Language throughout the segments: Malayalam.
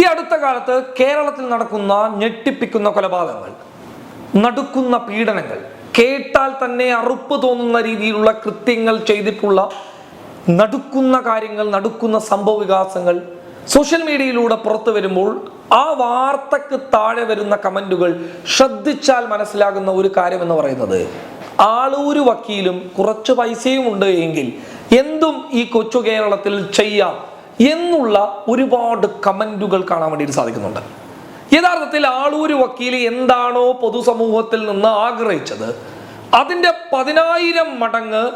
ഈ അടുത്ത കാലത്ത് കേരളത്തിൽ നടക്കുന്ന ഞെട്ടിപ്പിക്കുന്ന കൊലപാതകങ്ങൾ നടുക്കുന്ന പീഡനങ്ങൾ കേട്ടാൽ തന്നെ അറുപ്പ് തോന്നുന്ന രീതിയിലുള്ള കൃത്യങ്ങൾ ചെയ്തിട്ടുള്ള നടുക്കുന്ന കാര്യങ്ങൾ നടുക്കുന്ന സംഭവ വികാസങ്ങൾ സോഷ്യൽ മീഡിയയിലൂടെ പുറത്തു വരുമ്പോൾ ആ വാർത്തക്ക് താഴെ വരുന്ന കമന്റുകൾ ശ്രദ്ധിച്ചാൽ മനസ്സിലാകുന്ന ഒരു കാര്യം എന്ന് പറയുന്നത് ആളൂര് വക്കീലും കുറച്ച് പൈസയും ഉണ്ട് എങ്കിൽ എന്തും ഈ കൊച്ചു കേരളത്തിൽ ചെയ്യാം. എന്നുള്ള ഒരുപാട് കമന്റുകൾ കാണാൻ വേണ്ടിയിട്ട് സാധിക്കുന്നുണ്ട്. യഥാർത്ഥത്തിൽ ആളൂര് വക്കീൽ എന്താണോ പൊതുസമൂഹത്തിൽ നിന്ന് ആഗ്രഹിച്ചത് അതിന്റെ പതിനായിരം മടങ്ങ്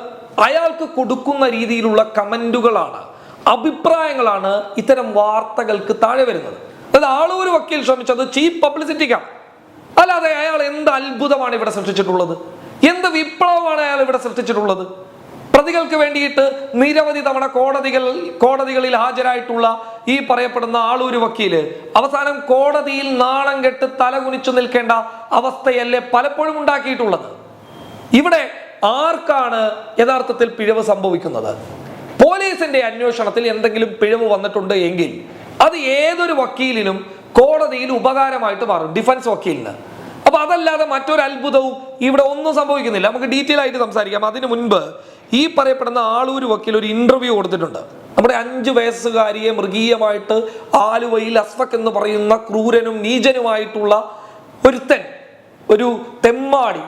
അയാൾക്ക് കൊടുക്കുന്ന രീതിയിലുള്ള കമന്റുകളാണ് അഭിപ്രായങ്ങളാണ് ഇത്തരം വാർത്തകൾക്ക് താഴെ വരുന്നത്. അതായത് ആളൂര് വക്കീൽ ശ്രമിച്ചത് ചീപ്പ് പബ്ലിസിറ്റിക്കാണ്. അല്ലാതെ അയാൾ എന്ത് അത്ഭുതമാണ് ഇവിടെ സൃഷ്ടിച്ചിട്ടുള്ളത്? എന്ത് വിപ്ലവമാണ് അയാൾ ഇവിടെ സൃഷ്ടിച്ചിട്ടുള്ളത്? പ്രതികൾക്ക് വേണ്ടിയിട്ട് നിരവധി തവണ കോടതികൾ കോടതികളിൽ ഹാജരായിട്ടുള്ള ഈ പറയപ്പെടുന്ന ആളൂര് വക്കീൽ അവസാനം കോടതിയിൽ നാണം കെട്ട് തലകുനിച്ചു നിൽക്കേണ്ട അവസ്ഥയല്ലേ പലപ്പോഴും ഉണ്ടാക്കിയിട്ടുള്ളത്. ഇവിടെ ആർക്കാണ് യഥാർത്ഥത്തിൽ പിഴവ് സംഭവിക്കുന്നത്? പോലീസിന്റെ അന്വേഷണത്തിൽ എന്തെങ്കിലും പിഴവ് വന്നിട്ടുണ്ട് എങ്കിൽ അത് ഏതൊരു വക്കീലിനും കോടതിയിൽ ഉപകാരമായിട്ട് മാറും ഡിഫൻസ് വക്കീലിന്. അപ്പൊ അതല്ലാതെ മറ്റൊരു അത്ഭുതവും ഇവിടെ ഒന്നും സംഭവിക്കുന്നില്ല. നമുക്ക് ഡീറ്റെയിൽ ആയിട്ട് സംസാരിക്കാം. അതിനു മുൻപ് ഈ പറയപ്പെടുന്ന ആളൂര് വക്കീൽ ഒരു ഇന്റർവ്യൂ കൊടുത്തിട്ടുണ്ട്. നമ്മുടെ അഞ്ചു വയസ്സുകാരിയെ മൃഗീയമായിട്ട് ആലുവയിൽ അസ്ഫക് എന്ന് പറയുന്ന ക്രൂരനും നീചനുമായിട്ടുള്ള ഒരുത്തൻ ഒരു തെമ്മാടി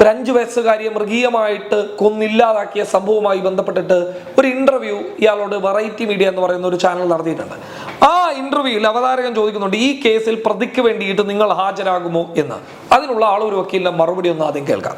ഒരു അഞ്ചു വയസ്സുകാരിയെ മൃഗീയമായിട്ട് കൊന്നില്ലാതാക്കിയ സംഭവവുമായി ബന്ധപ്പെട്ടിട്ട് ഒരു ഇന്റർവ്യൂ ഇയാളോട് വെറൈറ്റി മീഡിയ എന്ന് പറയുന്ന ഒരു ചാനൽ നടത്തിയിട്ടുണ്ട്. ആ ഇന്റർവ്യൂവിൽ അവതാരകൻ ചോദിക്കുന്നുണ്ട് ഈ കേസിൽ പ്രതിക്ക് വേണ്ടിയിട്ട് നിങ്ങൾ ഹാജരാകുമോ എന്ന്? അതിനുള്ള ഒരു വക്കീലിന്റെ മറുപടി ഒന്ന് ആദ്യം കേൾക്കാം.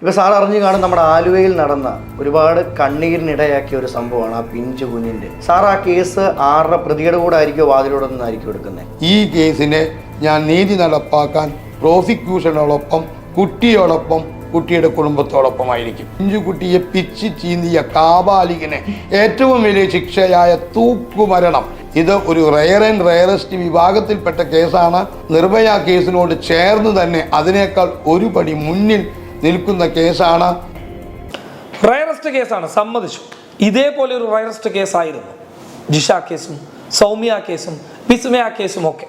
ഇപ്പൊ സാർ അറിഞ്ഞു കാണും നമ്മുടെ ആലുവയിൽ നടന്ന ഒരുപാട് കണ്ണീരിനിടയാക്കിയ ഒരു സംഭവമാണ് ആ പിഞ്ചു കുഞ്ഞിന്റെ. സാർ ആ കേസ് ആറര പ്രതിയുടെ കൂടെ ആയിരിക്കും വാതിലൂടെ നിന്നായിരിക്കും എടുക്കുന്നത് ഈ കേസിനെ ഞാൻ നീതി നടപ്പാക്കാൻ പ്രോസിക്യൂഷനോടൊപ്പം കുട്ടിയോടൊപ്പം കുട്ടിയുടെ കുടുംബത്തോടൊപ്പം കുടുംബത്തോടൊപ്പമായിരിക്കും കുട്ടിയെ പിച്ച് ചീന്തിയ കാബാലികനെ ഏറ്റവും വലിയ ശിക്ഷയായ തൂക്കുമരണം ഇത് ഒരു റയർ ആൻഡ് റയറസ്റ്റ് വിഭാഗത്തിൽപ്പെട്ട കേസാണ്. നിർഭയ കേസിനോട് ചേർന്ന് തന്നെ അതിനേക്കാൾ ഒരു പടി മുന്നിൽ നിൽക്കുന്ന കേസാണ്. റയറസ്റ്റ് കേസാണ് സമ്മതിച്ചു. ഇതേപോലെ ഒരു റയറസ്റ്റ് കേസായിരുന്നു. ജിഷ കേസും സൗമ്യ കേസും വിസ്മയ കേസും ഒക്കെ.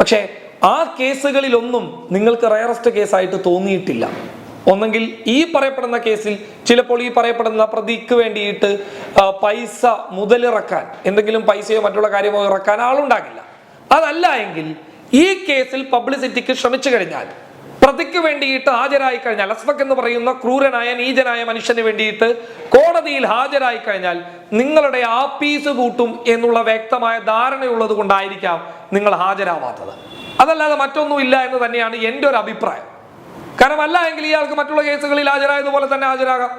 പക്ഷേ ആ കേസുകളിലൊന്നും നിങ്ങൾക്ക് റയറസ്റ്റ് കേസായിട്ട് തോന്നിയിട്ടില്ല. ഒന്നെങ്കിൽ ഈ പറയപ്പെടുന്ന കേസിൽ ചിലപ്പോൾ ഈ പറയപ്പെടുന്ന പ്രതിക്ക് വേണ്ടിയിട്ട് പൈസ മുതലിറക്കാൻ എന്തെങ്കിലും പൈസയോ മറ്റുള്ള കാര്യമോ ഇറക്കാൻ ആളുണ്ടാകില്ല. അതല്ല എങ്കിൽ ഈ കേസിൽ പബ്ലിസിറ്റിക്ക് ശ്രമിച്ചു കഴിഞ്ഞാൽ പ്രതിക്ക് വേണ്ടിയിട്ട് ഹാജരായി കഴിഞ്ഞാൽ അസ്ഫക് എന്ന് പറയുന്ന ക്രൂരനായ നീചനായ മനുഷ്യന് വേണ്ടിയിട്ട് കോടതിയിൽ ഹാജരായി കഴിഞ്ഞാൽ നിങ്ങളുടെ ആപ്പീസ് കൂട്ടും എന്നുള്ള വ്യക്തമായ ധാരണയുള്ളത് കൊണ്ടായിരിക്കാം നിങ്ങൾ ഹാജരാവാത്തത്. അതല്ലാതെ മറ്റൊന്നുമില്ല എന്ന് തന്നെയാണ് എന്റെ ഒരു അഭിപ്രായം. കാരണം അല്ല എങ്കിൽ ഇയാൾക്ക് മറ്റുള്ള കേസുകളിൽ ഹാജരായതുപോലെ തന്നെ ഹാജരാകാം.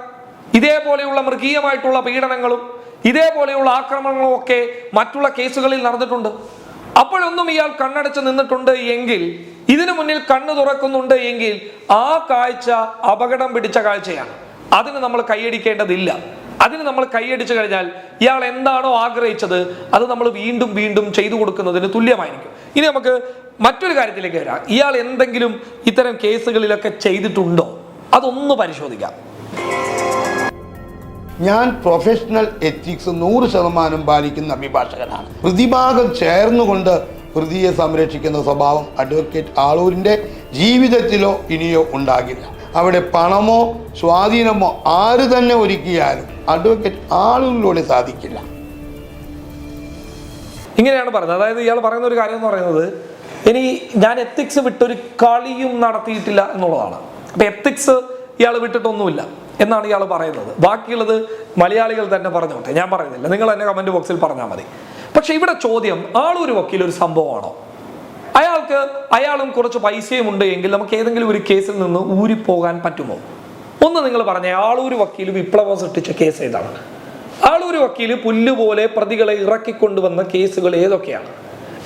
ഇതേപോലെയുള്ള മൃഗീയമായിട്ടുള്ള പീഡനങ്ങളും ഇതേപോലെയുള്ള ആക്രമണങ്ങളും ഒക്കെ മറ്റുള്ള കേസുകളിൽ നടന്നിട്ടുണ്ട്. അപ്പോഴൊന്നും ഇയാൾ കണ്ണടച്ച് നിന്നിട്ടുണ്ട് എങ്കിൽ ഇതിനു മുന്നിൽ കണ്ണു തുറക്കുന്നുണ്ട് എങ്കിൽ ആ കാഴ്ച അപകടം പിടിച്ച കാഴ്ചയാണ്. അതിന് നമ്മൾ കൈയടിക്കേണ്ടതില്ല. അതിന് നമ്മൾ കൈയടിച്ചു കഴിഞ്ഞാൽ ഇയാൾ എന്താണോ ആഗ്രഹിച്ചത് അത് നമ്മൾ വീണ്ടും വീണ്ടും ചെയ്തു കൊടുക്കുന്നതിന് തുല്യമായിരിക്കും. ഇനി നമുക്ക് മറ്റൊരു കാര്യത്തിലേക്ക് വരാം. ഇയാൾ എന്തെങ്കിലും ഇത്തരം കേസുകളിലൊക്കെ ചെയ്തിട്ടുണ്ടോ? അതൊന്ന് പരിശോധിക്കാം. ഞാൻ പ്രൊഫഷണൽ എത്തിക്സ് നൂറ് ശതമാനം പാലിക്കുന്ന അഭിഭാഷകനാണ്. പ്രതിഭാഗം ചേർന്നുകൊണ്ട് പ്രതിയെ സംരക്ഷിക്കുന്ന സ്വഭാവം അഡ്വക്കേറ്റ് ആളൂരിന്റെ ജീവിതത്തിലോ ഇനിയോ ഉണ്ടാകില്ല. അവിടെ പണമോ സ്വാധീനമോ ആര് തന്നെ ഒരുക്കിയാലും അഡ്വക്കേറ്റ് ആളുകളിലൂടെ സാധിക്കില്ല. ഇങ്ങനെയാണ് പറയുന്നത് അതായത് ഇയാൾ പറയുന്ന ഒരു കാര്യം എന്ന് പറയുന്നത് ഇനി ഞാൻ എത്തിക്സ് വിട്ടൊരു കളിയും നടത്തിയിട്ടില്ല എന്നുള്ളതാണ്. അപ്പൊ എത്തിക്സ് ഇയാൾ വിട്ടിട്ടൊന്നുമില്ല എന്നാണ് ഇയാൾ പറയുന്നത്. ബാക്കിയുള്ളത് മലയാളികൾ തന്നെ പറഞ്ഞോട്ടെ. ഞാൻ പറയുന്നില്ല. നിങ്ങൾ തന്നെ കമന്റ് ബോക്സിൽ പറഞ്ഞാൽ മതി. പക്ഷെ ഇവിടെ ചോദ്യം ആളൊരു വക്കീൽ ഒരു സംഭവമാണോ? അയാൾക്ക് അയാളും കുറച്ച് പൈസയും ഉണ്ട് എങ്കിൽ നമുക്ക് ഏതെങ്കിലും ഒരു കേസിൽ നിന്ന് ഊരി പോകാൻ പറ്റുമോ? ഒന്ന് നിങ്ങൾ പറഞ്ഞ ആളൂര് വക്കീൽ വിപ്ലവം സൃഷ്ടിച്ച കേസ് ഏതാണ്? ആളൂര് വക്കീൽ പുല്ലുപോലെ പ്രതികളെ ഇറക്കിക്കൊണ്ടുവന്ന കേസുകൾ ഏതൊക്കെയാണ്?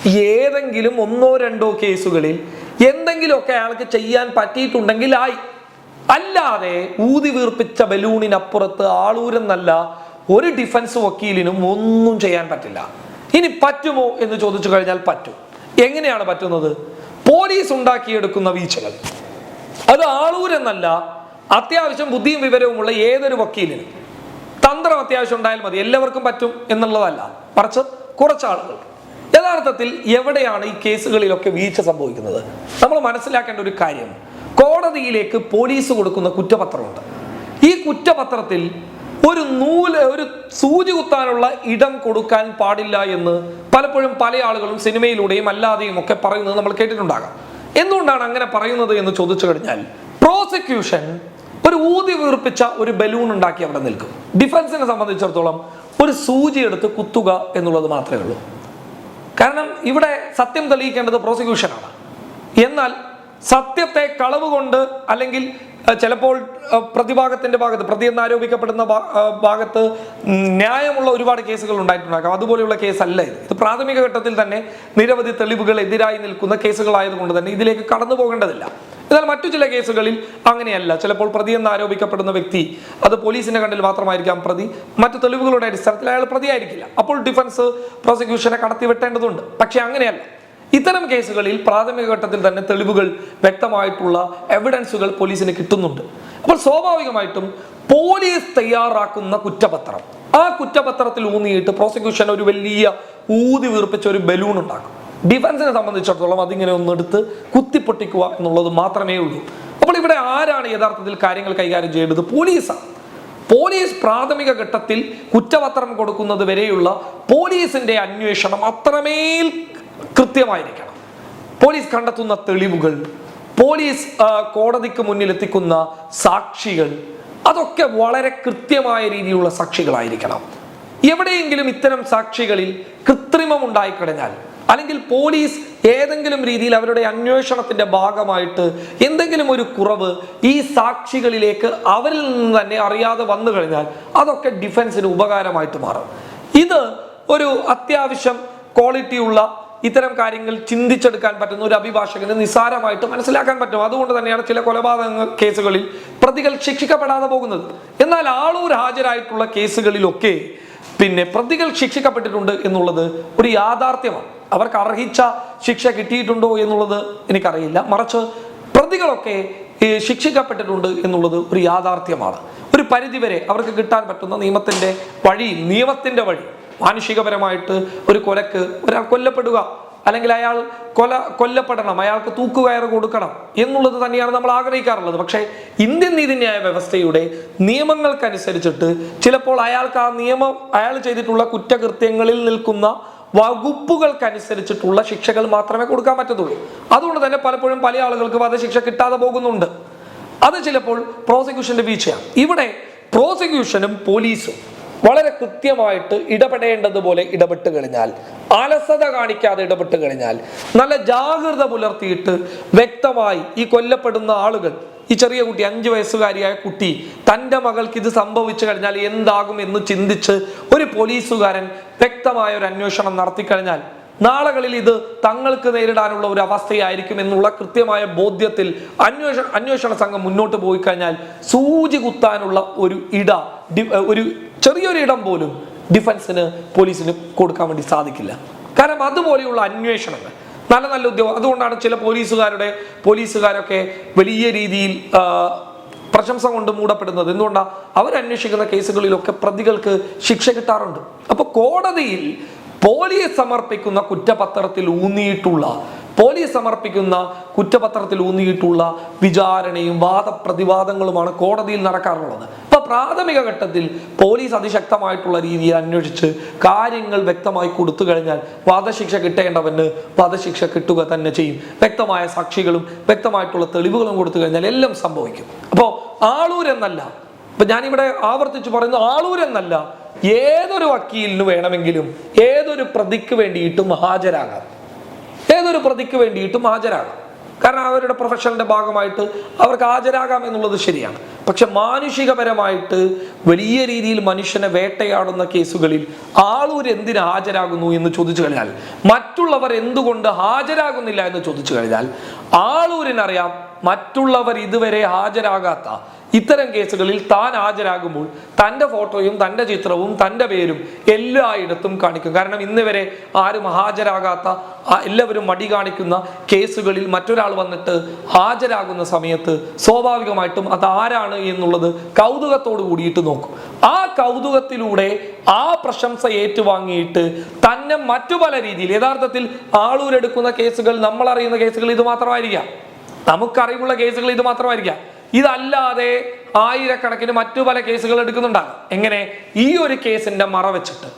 ഏതെങ്കിലും ഒന്നോ രണ്ടോ കേസുകളിൽ എന്തെങ്കിലുമൊക്കെ അയാൾക്ക് ചെയ്യാൻ പറ്റിയിട്ടുണ്ടെങ്കിൽ ആയി. അല്ലാതെ ഊതി വീർപ്പിച്ച ബലൂണിനപ്പുറത്ത് ആളൂരെന്നല്ല ഒരു ഡിഫൻസ് വക്കീലിനും ഒന്നും ചെയ്യാൻ പറ്റില്ല. ഇനി പറ്റുമോ എന്ന് ചോദിച്ചു കഴിഞ്ഞാൽ പറ്റും. എങ്ങനെയാണ് പറ്റുന്നത്? പോലീസ് ഉണ്ടാക്കിയെടുക്കുന്ന വീഴ്ചകൾ. അത് ആളൂരെന്നല്ല അത്യാവശ്യം ബുദ്ധിയും വിവരവുമുള്ള ഏതൊരു വക്കീലിനും. തന്ത്രം അത്യാവശ്യം ഉണ്ടായാൽ മതി എല്ലാവർക്കും പറ്റും എന്നുള്ളതല്ല. മറിച്ച് കുറച്ചാളുകൾ യഥാർത്ഥത്തിൽ എവിടെയാണ് ഈ കേസുകളിലൊക്കെ വീഴ്ച സംഭവിക്കുന്നത്? നമ്മൾ മനസ്സിലാക്കേണ്ട ഒരു കാര്യം. കോടതിയിലേക്ക് പോലീസ് കൊടുക്കുന്ന കുറ്റപത്രമുണ്ട്. ഈ കുറ്റപത്രത്തിൽ ഒരു നൂൽ ഒരു സൂചി കുത്താനുള്ള ഇടം കൊടുക്കാൻ പാടില്ല എന്ന് പലപ്പോഴും പല ആളുകളും സിനിമയിലൂടെയും അല്ലാതെയും ഒക്കെ പറയുന്നത് നമ്മൾ കേട്ടിട്ടുണ്ടാകാം. എന്തുകൊണ്ടാണ് അങ്ങനെ പറയുന്നത് എന്ന് ചോദിച്ചു കഴിഞ്ഞാൽ പ്രോസിക്യൂഷൻ ഒരു ഊതി വീർപ്പിച്ച ഒരു ബലൂൺ ഉണ്ടാക്കി അവിടെ നിൽക്കും. ഡിഫൻസിനെ സംബന്ധിച്ചിടത്തോളം ഒരു സൂചി എടുത്ത് കുത്തുക എന്നുള്ളത് മാത്രമേ ഉള്ളൂ. കാരണം ഇവിടെ സത്യം തെളിയിക്കേണ്ടത് പ്രോസിക്യൂഷനാണ് എന്നാൽ സത്യത്തെ കളവ് കൊണ്ട് അല്ലെങ്കിൽ ചിലപ്പോൾ പ്രതിഭാഗത്തിന്റെ ഭാഗത്ത് പ്രതി എന്ന് ആരോപിക്കപ്പെടുന്ന ഭാഗത്ത് ന്യായമുള്ള ഒരുപാട് കേസുകൾ ഉണ്ടായിട്ടുണ്ടാകും. അതുപോലെയുള്ള കേസല്ല ഇത്. ഇത് പ്രാഥമിക ഘട്ടത്തിൽ തന്നെ നിരവധി തെളിവുകൾ എതിരായി നിൽക്കുന്ന കേസുകളായതുകൊണ്ട് തന്നെ ഇതിലേക്ക് കടന്നു പോകേണ്ടതില്ല. എന്നാൽ മറ്റു ചില കേസുകളിൽ അങ്ങനെയല്ല. ചിലപ്പോൾ പ്രതി എന്ന് ആരോപിക്കപ്പെടുന്ന വ്യക്തി അത് പോലീസിന്റെ കണ്ടിൽ മാത്രമായിരിക്കാം പ്രതി. മറ്റു തെളിവുകളുടെ അടിസ്ഥാനത്തിൽ അയാൾ പ്രതിയായിരിക്കില്ല. അപ്പോൾ ഡിഫൻസ് പ്രോസിക്യൂഷനെ കടത്തി പക്ഷേ പക്ഷെ അങ്ങനെയല്ല. ഇത്തരം കേസുകളിൽ പ്രാഥമിക ഘട്ടത്തിൽ തന്നെ തെളിവുകൾ വ്യക്തമായിട്ടുള്ള എവിഡൻസുകൾ പോലീസിന് കിട്ടുന്നുണ്ട്. അപ്പോൾ സ്വാഭാവികമായിട്ടും പോലീസ് തയ്യാറാക്കുന്ന കുറ്റപത്രം ആ കുറ്റപത്രത്തിൽ ഊന്നിയിട്ട് പ്രോസിക്യൂഷൻ ഒരു വലിയ ഊതി വീർപ്പിച്ച ഒരു ബലൂൺ ഉണ്ടാക്കും. ഡിഫൻസിനെ സംബന്ധിച്ചിടത്തോളം അതിങ്ങനെ ഒന്നെടുത്ത് കുത്തിപ്പൊട്ടിക്കുക എന്നുള്ളത് മാത്രമേ ഉള്ളൂ. അപ്പോൾ ഇവിടെ ആരാണ് യഥാർത്ഥത്തിൽ കാര്യങ്ങൾ കൈകാര്യം ചെയ്യേണ്ടത്? പോലീസാണ്. പോലീസ് പ്രാഥമിക ഘട്ടത്തിൽ കുറ്റപത്രം കൊടുക്കുന്നത് വരെയുള്ള പോലീസിന്റെ അന്വേഷണം അത്രമേൽ കൃത്യമായിരിക്കണം. പോലീസ് കണ്ടെത്തുന്ന തെളിവുകൾ പോലീസ് കോടതിക്ക് മുന്നിൽ എത്തിക്കുന്ന സാക്ഷികൾ അതൊക്കെ വളരെ കൃത്യമായ രീതിയിലുള്ള സാക്ഷികളായിരിക്കണം. എവിടെയെങ്കിലും ഇത്തരം സാക്ഷികളിൽ കൃത്രിമം ഉണ്ടായിക്കഴിഞ്ഞാൽ അല്ലെങ്കിൽ പോലീസ് ഏതെങ്കിലും രീതിയിൽ അവരുടെ അന്വേഷണത്തിന്റെ ഭാഗമായിട്ട് എന്തെങ്കിലും ഒരു കുറവ് ഈ സാക്ഷികളിലേക്ക് അവരിൽ നിന്ന് തന്നെ അറിയാതെ വന്നു കഴിഞ്ഞാൽ അതൊക്കെ ഡിഫൻസിന് ഉപകാരമായിട്ട് മാറും. ഇത് ഒരു അത്യാവശ്യം ക്വാളിറ്റിയുള്ള ഇത്തരം കാര്യങ്ങൾ ചിന്തിച്ചെടുക്കാൻ പറ്റുന്ന ഒരു അഭിഭാഷകന് നിസ്സാരമായിട്ട് മനസ്സിലാക്കാൻ പറ്റും. അതുകൊണ്ട് തന്നെയാണ് ചില കൊലപാതക കേസുകളിൽ പ്രതികൾ ശിക്ഷിക്കപ്പെടാതെ പോകുന്നത്. എന്നാൽ ആളൂർ ഹാജരായിട്ടുള്ള കേസുകളിലൊക്കെ പിന്നെ പ്രതികൾ ശിക്ഷിക്കപ്പെട്ടിട്ടുണ്ട് എന്നുള്ളത് ഒരു യാഥാർത്ഥ്യമാണ്. അവർക്ക് അർഹിച്ച ശിക്ഷ കിട്ടിയിട്ടുണ്ടോ എന്നുള്ളത് എനിക്കറിയില്ല. മറിച്ച് പ്രതികളൊക്കെ ശിക്ഷിക്കപ്പെട്ടിട്ടുണ്ട് എന്നുള്ളത് ഒരു യാഥാർത്ഥ്യമാണ്. ഒരു പരിധിവരെ അവർക്ക് കിട്ടാൻ പറ്റുന്ന നിയമത്തിന്റെ വഴി നിയമത്തിന്റെ വഴി മാനുഷികപരമായിട്ട് ഒരു കൊലക്ക് ഒരാൾ കൊല്ലപ്പെടുക അല്ലെങ്കിൽ അയാൾ കൊല കൊല്ലപ്പെടണം അയാൾക്ക് തൂക്കുകയറ് കൊടുക്കണം എന്നുള്ളത് തന്നെയാണ് നമ്മൾ ആഗ്രഹിക്കാറുള്ളത്. പക്ഷേ ഇന്ത്യൻ നീതിന്യായ വ്യവസ്ഥയുടെ നിയമങ്ങൾക്കനുസരിച്ചിട്ട് ചിലപ്പോൾ അയാൾക്ക് ആ നിയമം അയാൾ ചെയ്തിട്ടുള്ള കുറ്റകൃത്യങ്ങളിൽ നിൽക്കുന്ന വകുപ്പുകൾക്കനുസരിച്ചിട്ടുള്ള ശിക്ഷകൾ മാത്രമേ കൊടുക്കാൻ പറ്റത്തുള്ളൂ. അതുകൊണ്ട് തന്നെ പലപ്പോഴും പല ആളുകൾക്ക് വധശിക്ഷ കിട്ടാതെ പോകുന്നുണ്ട്. അത് ചിലപ്പോൾ പ്രോസിക്യൂഷന്റെ വീഴ്ചയാണ്. ഇവിടെ പ്രോസിക്യൂഷനും പോലീസും വളരെ കൃത്യമായിട്ട് ഇടപെടേണ്ടതുപോലെ ഇടപെട്ട് കഴിഞ്ഞാൽ അലസത കാണിക്കാതെ ഇടപെട്ട് കഴിഞ്ഞാൽ നല്ല ജാഗ്രത പുലർത്തിയിട്ട് വ്യക്തമായി ഈ കൊല്ലപ്പെടുന്ന ആളുകൾ ഈ ചെറിയ കുട്ടി അഞ്ചു വയസ്സുകാരിയായ കുട്ടി തന്റെ മകൾക്ക് ഇത് സംഭവിച്ചു കഴിഞ്ഞാൽ എന്താകും എന്ന് ചിന്തിച്ച് ഒരു പോലീസുകാരൻ വ്യക്തമായ ഒരു അന്വേഷണം നടത്തിക്കഴിഞ്ഞാൽ നാളുകളിൽ ഇത് തങ്ങൾക്ക് നേരിടാനുള്ള ഒരു അവസ്ഥയായിരിക്കും എന്നുള്ള കൃത്യമായ ബോധ്യത്തിൽ അന്വേഷണ അന്വേഷണ സംഘം മുന്നോട്ട് പോയി കഴിഞ്ഞാൽ സൂചി കുത്താനുള്ള ഒരു ഇട ഒരു ചെറിയൊരു ഇടം പോലും ഡിഫൻസിന് പോലീസിന് കൊടുക്കാൻ വേണ്ടി സാധിക്കില്ല. കാരണം അതുപോലെയുള്ള അന്വേഷണങ്ങൾ നല്ല നല്ല ഉദ്യോഗം അതുകൊണ്ടാണ് ചില പോലീസുകാരുടെ പോലീസുകാരൊക്കെ വലിയ രീതിയിൽ പ്രശംസ കൊണ്ട് മൂടപ്പെടുന്നത്. എന്തുകൊണ്ടാണ് അവരന്വേഷിക്കുന്ന കേസുകളിലൊക്കെ പ്രതികൾക്ക് ശിക്ഷ കിട്ടാറുണ്ട്. അപ്പൊ കോടതിയിൽ പോലീസ് സമർപ്പിക്കുന്ന കുറ്റപത്രത്തിൽ ഊന്നിയിട്ടുള്ള പോലീസ് സമർപ്പിക്കുന്ന കുറ്റപത്രത്തിൽ ഊന്നിയിട്ടുള്ള വിചാരണയും വാദപ്രതിവാദങ്ങളുമാണ് കോടതിയിൽ നടക്കാറുള്ളത്. പ്രാഥമിക ഘട്ടത്തിൽ പോലീസ് അതിശക്തമായിട്ടുള്ള രീതിയിൽ അന്വേഷിച്ച് കാര്യങ്ങൾ വ്യക്തമായി കൊടുത്തു കഴിഞ്ഞാൽ വധശിക്ഷ കിട്ടേണ്ടവന് വധശിക്ഷ കിട്ടുക തന്നെ ചെയ്യും. വ്യക്തമായ സാക്ഷികളും വ്യക്തമായിട്ടുള്ള തെളിവുകളും കൊടുത്തു കഴിഞ്ഞാൽ എല്ലാം സംഭവിക്കും. അപ്പോൾ ആളൂർ എന്നല്ല ഇപ്പൊ ഞാനിവിടെ ആവർത്തിച്ച് പറയുന്നു ആളൂരെന്നല്ല ഏതൊരു വക്കീലിന് വേണമെങ്കിലും ഏതൊരു പ്രതിക്ക് വേണ്ടിയിട്ടും ഹാജരാകാം. ഏതൊരു പ്രതിക്ക് വേണ്ടിയിട്ടും ഹാജരാകാം. കാരണം അവരുടെ പ്രൊഫഷണലിന്റെ ഭാഗമായിട്ട് അവർക്ക് ഹാജരാകാം എന്നുള്ളത് ശരിയാണ്. പക്ഷെ മാനുഷികപരമായിട്ട് വലിയ രീതിയിൽ മനുഷ്യനെ വേട്ടയാടുന്ന കേസുകളിൽ ആളൂർ എന്തിന് ഹാജരാകുന്നു എന്ന് ചോദിച്ചു കഴിഞ്ഞാൽ മറ്റുള്ളവർ എന്തുകൊണ്ട് ഹാജരാകുന്നില്ല എന്ന് ചോദിച്ചു കഴിഞ്ഞാൽ ആളൂരിനറിയാം മറ്റുള്ളവർ ഇതുവരെ ഹാജരാകാത്ത ഇത്തരം കേസുകളിൽ താൻ ഹാജരാകുമ്പോൾ തന്റെ ഫോട്ടോയും തന്റെ ചിത്രവും തന്റെ പേരും എല്ലായിടത്തും കാണിക്കും. കാരണം ഇന്ന് വരെ ആരും ഹാജരാകാത്ത എല്ലാവരും മടി കാണിക്കുന്ന കേസുകളിൽ മറ്റൊരാൾ വന്നിട്ട് ഹാജരാകുന്ന സമയത്ത് സ്വാഭാവികമായിട്ടും അത് ആരാണ് എന്നുള്ളത് കൗതുകത്തോട് കൂടിയിട്ട് നോക്കും. ആ കൗതുകത്തിലൂടെ ആ പ്രശംസ ഏറ്റുവാങ്ങിയിട്ട് തന്നെ മറ്റു പല രീതിയിൽ യഥാർത്ഥത്തിൽ ആളൂരെടുക്കുന്ന കേസുകൾ നമ്മൾ അറിയുന്ന കേസുകൾ ഇത് മാത്രമായിരിക്കാം. നമുക്കറിവുള്ള കേസുകൾ ഇത് മാത്രമായിരിക്കാം. ഇതല്ലാതെ ആയിരക്കണക്കിന് മറ്റു പല കേസുകൾ എടുക്കുന്നുണ്ടാകും. എങ്ങനെ? ഈ ഒരു കേസിന്റെ മറ വെച്ചിട്ട്.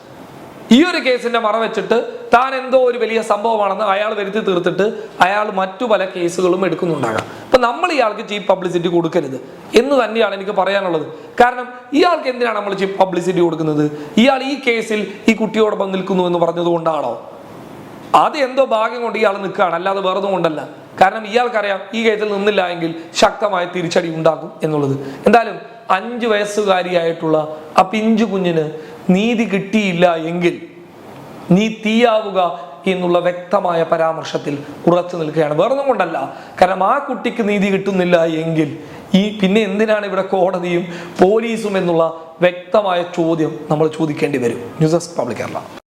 ഈ ഒരു കേസിന്റെ മറ വെച്ചിട്ട് താൻ എന്തോ ഒരു വലിയ സംഭവമാണെന്ന് അയാൾ വരുത്തി തീർത്തിട്ട് അയാൾ മറ്റു പല കേസുകളും എടുക്കുന്നുണ്ടാകാം. അപ്പൊ നമ്മൾ ഇയാൾക്ക് ചീപ്പ് പബ്ലിസിറ്റി കൊടുക്കരുത് എന്ന് തന്നെയാണ് എനിക്ക് പറയാനുള്ളത്. കാരണം ഇയാൾക്ക് എന്തിനാണ് നമ്മൾ ചീപ്പ് പബ്ലിസിറ്റി കൊടുക്കുന്നത്? ഇയാൾ ഈ കേസിൽ ഈ കുട്ടിയോടൊപ്പം നിൽക്കുന്നു എന്ന് പറഞ്ഞത് കൊണ്ടാണോ അത് എന്തോ ഭാഗ്യം കൊണ്ട് ഇയാൾ നിൽക്കുകയാണ്. അല്ലാതെ വേറൊന്നും കൊണ്ടല്ല. കാരണം ഇയാൾക്കറിയാം ഈ കേസിൽ നിന്നില്ല എങ്കിൽ ശക്തമായ തിരിച്ചടി ഉണ്ടാകും എന്നുള്ളത്. എന്തായാലും അഞ്ച് വയസ്സുകാരിയായിട്ടുള്ള ആ പിഞ്ചു കുഞ്ഞിന് നീതി കിട്ടിയില്ല എങ്കിൽ നീ തീയാവുക എന്നുള്ള വ്യക്തമായ പരാമർശത്തിൽ ഉറച്ചു നിൽക്കുകയാണ്. വേറൊന്നും കൊണ്ടല്ല. കാരണം ആ കുട്ടിക്ക് നീതി കിട്ടുന്നില്ല എങ്കിൽ ഈ പിന്നെ എന്തിനാണ് ഇവിടെ കോടതിയും പോലീസും എന്നുള്ള വ്യക്തമായ ചോദ്യം നമ്മൾ ചോദിക്കേണ്ടി വരും. News desk public Kerala.